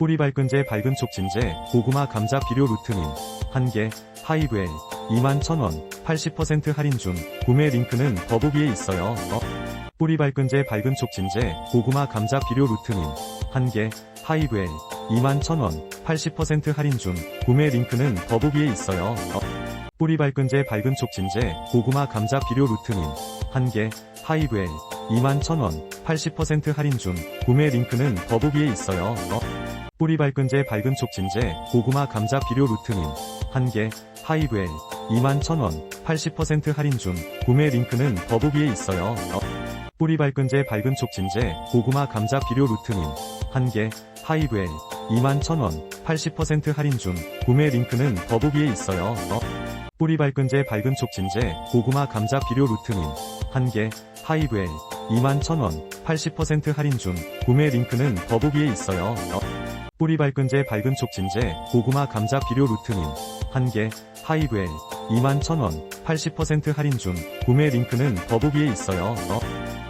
뿌리 밝은제 밝은 촉진제 고구마 감자 비료 루트닌 1개 하이브엘 21,000원 80% 할인 중 구매 링크는 더보기에 있어요. 어? 뿌리 밝은제 밝은 촉진제 고구마 감자 비료 루트닌 1개 하이브엘 21,000원 80% 할인 중 구매 링크는 더보기에 있어요. 어? 뿌리 밝은제 밝은 촉진제 고구마 감자 비료 루트닌 1개 하이브엘 21,000원 80% 할인 중 구매 링크는 더보기에 있어요. 어? 뿌리 밝은제 밝은 촉진제 고구마 감자 비료 루트닌 1개 하이브엘 21,000원 80% 할인 중 구매 링크는 더보기에 있어요. 어? 뿌리 밝은제 밝은 촉진제 고구마 감자 비료 루트닌 1개 하이브엘 21,000원 80% 할인 중 구매 링크는 더보기에 있어요. 어? 뿌리 밝은제 밝은 촉진제 고구마 감자 비료 루트닌 1개 하이브엘 21,000원 80% 할인 중 구매 링크는 더보기에 있어요. 어? 뿌리 밝은제 밝은 촉진제 고구마 감자 비료 루트닌 1개 하이브엘 21,000원 80% 할인 중 구매 링크는 더보기에 있어요. 어?